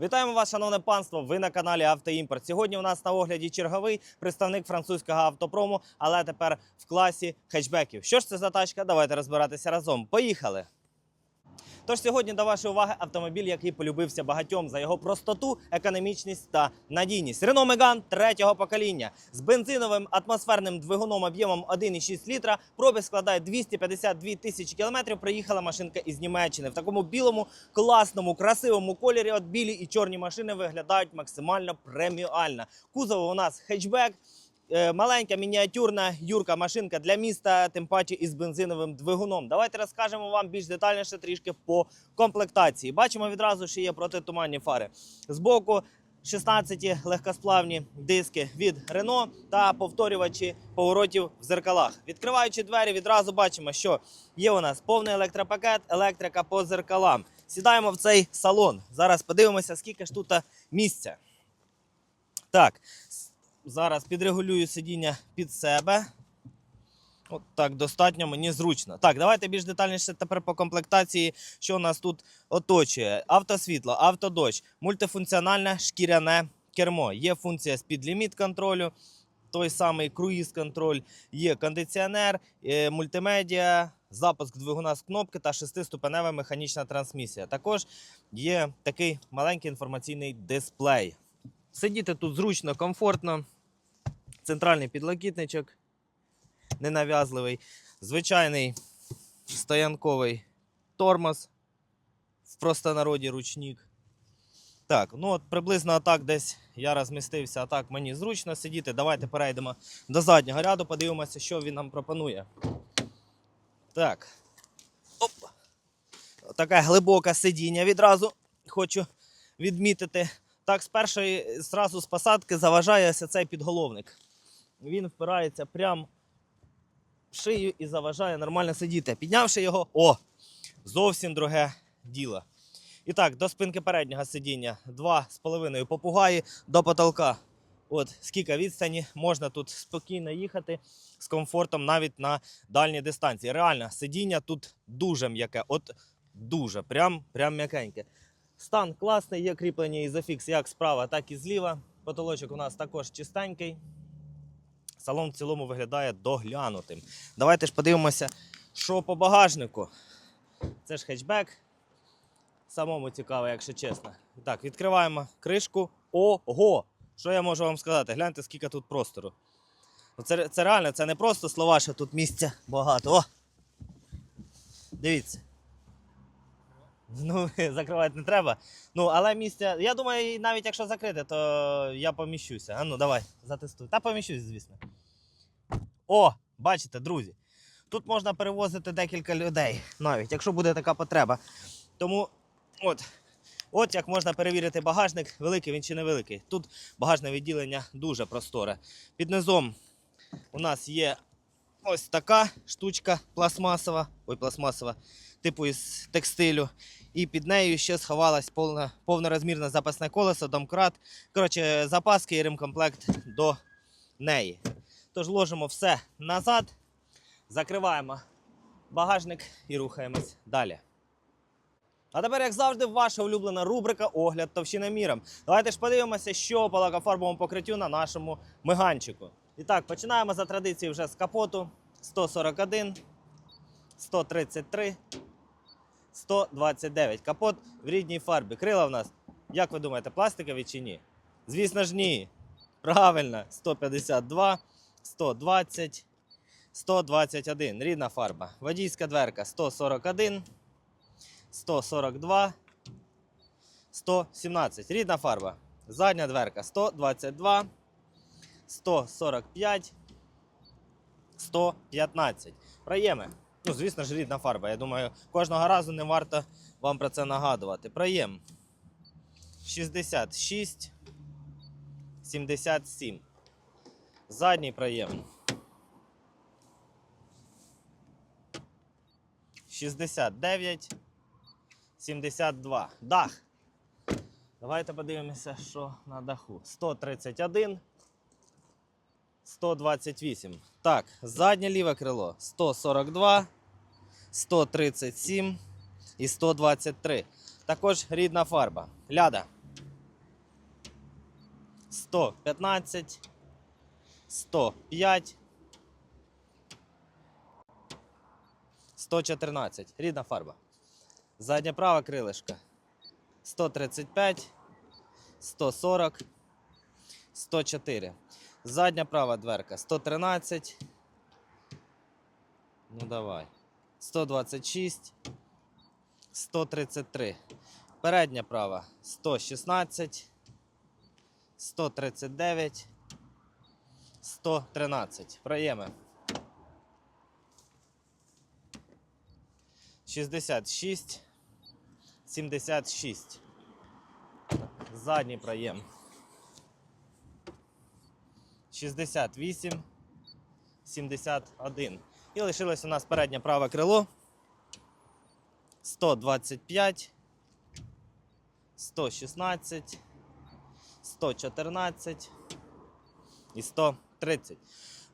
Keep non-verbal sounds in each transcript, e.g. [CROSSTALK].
Вітаємо вас, шановне панство. Ви на каналі Автоімпорт. Сьогодні у нас на огляді черговий представник французького автопрому, але тепер в класі хетчбеків. Що ж це за тачка? Давайте розбиратися разом. Поїхали! Тож сьогодні до вашої уваги автомобіль, який полюбився багатьом за його простоту, економічність та надійність. Renault Megane третього покоління з бензиновим атмосферним двигуном об'ємом 1,6 літра. Пробіг складає 252 тисячі кілометрів. Приїхала машинка із Німеччини в такому білому, класному, красивому кольорі. От білі і чорні машини виглядають максимально преміально. Кузов у нас хетчбек. Е, Маленька мініатюрна юрка машинка для міста, тим паче із бензиновим двигуном. Давайте розкажемо вам більш детальніше трішки по комплектації. Бачимо відразу, що є протитуманні фари. Збоку 16 легкосплавні диски від Renault та повторювачі поворотів в зеркалах. Відкриваючи двері, відразу бачимо, що є у нас повний електропакет, електрика по зеркалам. Сідаємо в цей салон. Зараз подивимося, скільки ж тут місця. Так, зараз підрегулюю сидіння під себе. От так, достатньо мені зручно. Так, давайте більш детальніше тепер по комплектації, що нас тут оточує. Автосвітло, автодощ, мультифункціональне шкіряне кермо. Є функція спідліміт контролю, той самий круїз контроль, є кондиціонер, е, мультимедіа, запуск двигуна з кнопки та шестиступенева механічна трансмісія. Також є такий маленький інформаційний дисплей. Сидіти тут зручно, комфортно. Центральний підлокітничок ненав'язливий. Звичайний стоянковий тормоз. В простонароді ручник. Так, ну от приблизно отак десь я розмістився, а так мені зручно сидіти. Давайте перейдемо до заднього ряду, подивимося, що він нам пропонує. Так. Оп. Таке глибоке сидіння відразу хочу відмітити. Так, з першої зразу з посадки заважає ось цей підголовник. Він впирається прямо в шию і заважає нормально сидіти. Піднявши його, о! Зовсім друге діло. І так, до спинки переднього сидіння 2,5 попугаї до потолка. От скільки відстані можна тут спокійно їхати з комфортом навіть на дальній дистанції. Реально, сидіння тут дуже м'яке. От дуже, прям, прям м'якеньке. Стан класний, є кріплення ізофікс як справа, так і зліва. Потолочок у нас також чистенький. Салон в цілому виглядає доглянутим. Давайте ж подивимося, що по багажнику. Це ж хетчбек. Самому цікаво, якщо чесно. Так, відкриваємо кришку. Ого! Що я можу вам сказати? Гляньте, скільки тут простору. Ну, Це, це реально, це не просто слова, що тут місця багато. О! Дивіться. Ну, [LAUGHS] закривати не треба. Ну, але місця. Я думаю, навіть якщо закрити, то я поміщуся. А ну, давай, затестуй. Та поміщусь, звісно. О, бачите, друзі. Тут можна перевозити декілька людей, навіть, якщо буде така потреба. Тому от, от як можна перевірити багажник, великий він чи невеликий. Тут багажне відділення дуже просторе. Під низом у нас є ось така штучка пластмасова, ой, пластмасова, типу із текстилю. І під нею ще сховалась повна, повнорозмірне запасне колесо, домкрат. Коротше, запаски і ремкомплект до неї. Тож ложимо все назад, закриваємо багажник і рухаємось далі. А тепер, як завжди, ваша улюблена рубрика Огляд товщиноміром. Давайте ж подивимося, що по лакофарбовому покриттю на нашому миганчику. І так, починаємо за традицією вже з капоту 141, 133, 129. Капот в рідній фарбі. Крила в нас, як ви думаєте, пластикові чи ні? Звісно ж, ні. Правильно, 152, 120, 121. Рідна фарба. Водійська дверка 141, 142, 117. Рідна фарба. Задня дверка 122, 145, 115. Проєми. Ну, звісно ж, рідна фарба. Я думаю, кожного разу не варто вам про це нагадувати. Проєм 66, 77. Задній проєм. 69, 72. Дах. Давайте подивимося, що на даху. 131, 128. Так, заднє ліве крило 142, 137 і 123. Також рідна фарба. Ляда. 115, 105, 114. Рідна фарба. Задня права крилишка. 135, 140, 104. Задня права дверка 113. Ну давай. 126, 133. Передня права 116, 139, 113. Проєми. 66, 76. Задній проєм. 68, 71. І лишилось у нас переднє праве крило. 125, 116, 114 і 130.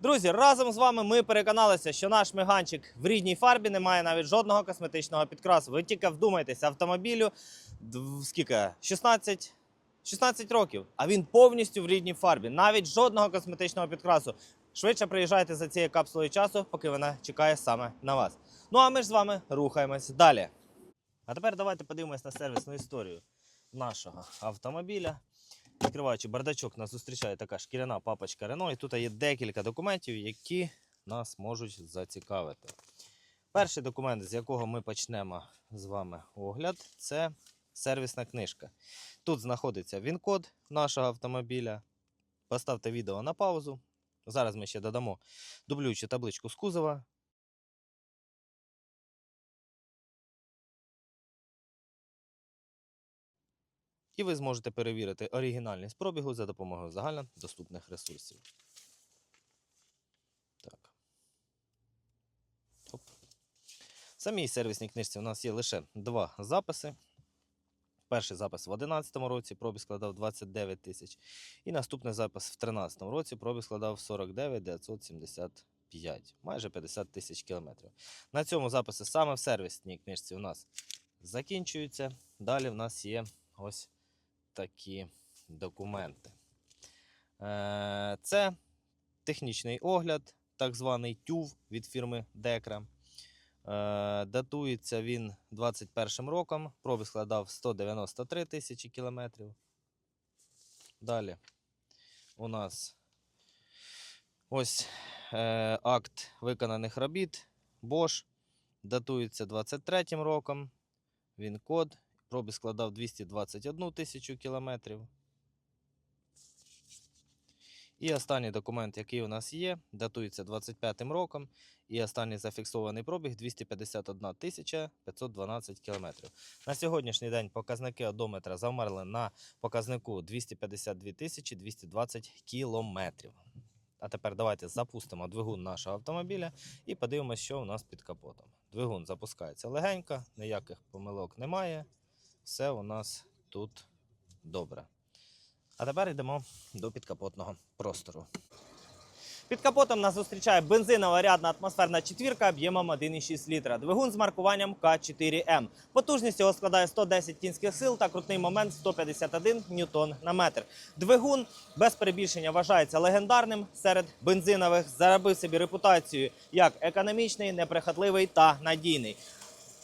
Друзі, разом з вами ми переконалися, що наш меганчик в рідній фарбі не має навіть жодного косметичного підкрасу. Ви тільки вдумайтеся, автомобілю скільки? 16, 16 років, а він повністю в рідній фарбі. Навіть жодного косметичного підкрасу. Швидше приїжджайте за цією капсулою часу, поки вона чекає саме на вас. Ну а ми ж з вами рухаємось далі. А тепер давайте подивимось на сервісну історію нашого автомобіля. Відкриваючи бардачок, нас зустрічає така шкіряна папочка Рено, і тут є декілька документів, які нас можуть зацікавити. Перший документ, з якого ми почнемо з вами огляд, це сервісна книжка. Тут знаходиться він-код нашого автомобіля. Поставте відео на паузу. Зараз ми ще додамо дублюючу табличку з кузова. І ви зможете перевірити оригінальність пробігу за допомогою загальнодоступних ресурсів. Так. Оп. Самій сервісній книжці у нас є лише два записи. Перший запис в 2011 році пробіг складав 29 тисяч. І наступний запис в 2013 році пробіг складав 49 975, майже 50 тисяч кілометрів. На цьому записи саме в сервісній книжці у нас закінчуються. Далі в нас є ось такі документи. Е, Це технічний огляд, так званий TÜV від фірми Dekra. Е, Датується він 21 роком. Пробіг складав 193 тисячі кілометрів. Далі у нас ось е, акт виконаних робіт Bosch. Датується 23 роком. Він код. Пробіг складав 221 тисячу кілометрів. І останній документ, який у нас є, датується 25 роком. І останній зафіксований пробіг 251 тисяча 512 кілометрів. На сьогоднішній день показники одометра завмерли на показнику 252 тисячі 220 кілометрів. А тепер давайте запустимо двигун нашого автомобіля і подивимося, що у нас під капотом. Двигун запускається легенько, ніяких помилок немає. Все у нас тут добре. А тепер йдемо до підкапотного простору. Під капотом нас зустрічає бензинова рядна атмосферна четвірка об'ємом 1,6 літра. Двигун з маркуванням К4М. Потужність його складає 110 кінських сил та крутний момент 151 ньютон на метр. Двигун без перебільшення вважається легендарним серед бензинових. Заробив собі репутацію як економічний, неприхотливий та надійний.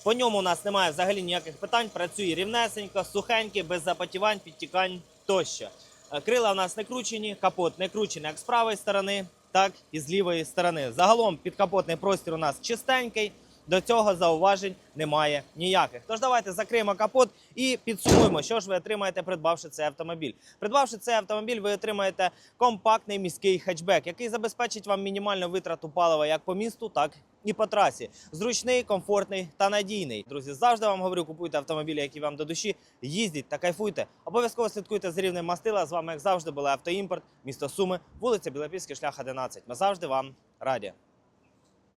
По ньому у нас немає взагалі ніяких питань. Працює рівнесенько, сухенький, без запотівань, підтікань тощо. Е, Крила у нас не кручені, капот не кручений як з правої сторони, так і з лівої сторони. Загалом підкапотний простір у нас чистенький. До цього зауважень немає ніяких. Тож давайте закриємо капот і підсумуємо, що ж ви отримаєте, придбавши цей автомобіль. Придбавши цей автомобіль, ви отримаєте компактний міський хетчбек, який забезпечить вам мінімальну витрату палива як по місту, так і по трасі. Зручний, комфортний та надійний. Друзі, завжди вам говорю, купуйте автомобілі, які вам до душі. Їздіть та кайфуйте. Обов'язково слідкуйте за рівнем мастила. З вами, як завжди, були автоімпорт, місто Суми, вулиця Білопільський, шлях 11. Ми завжди вам раді.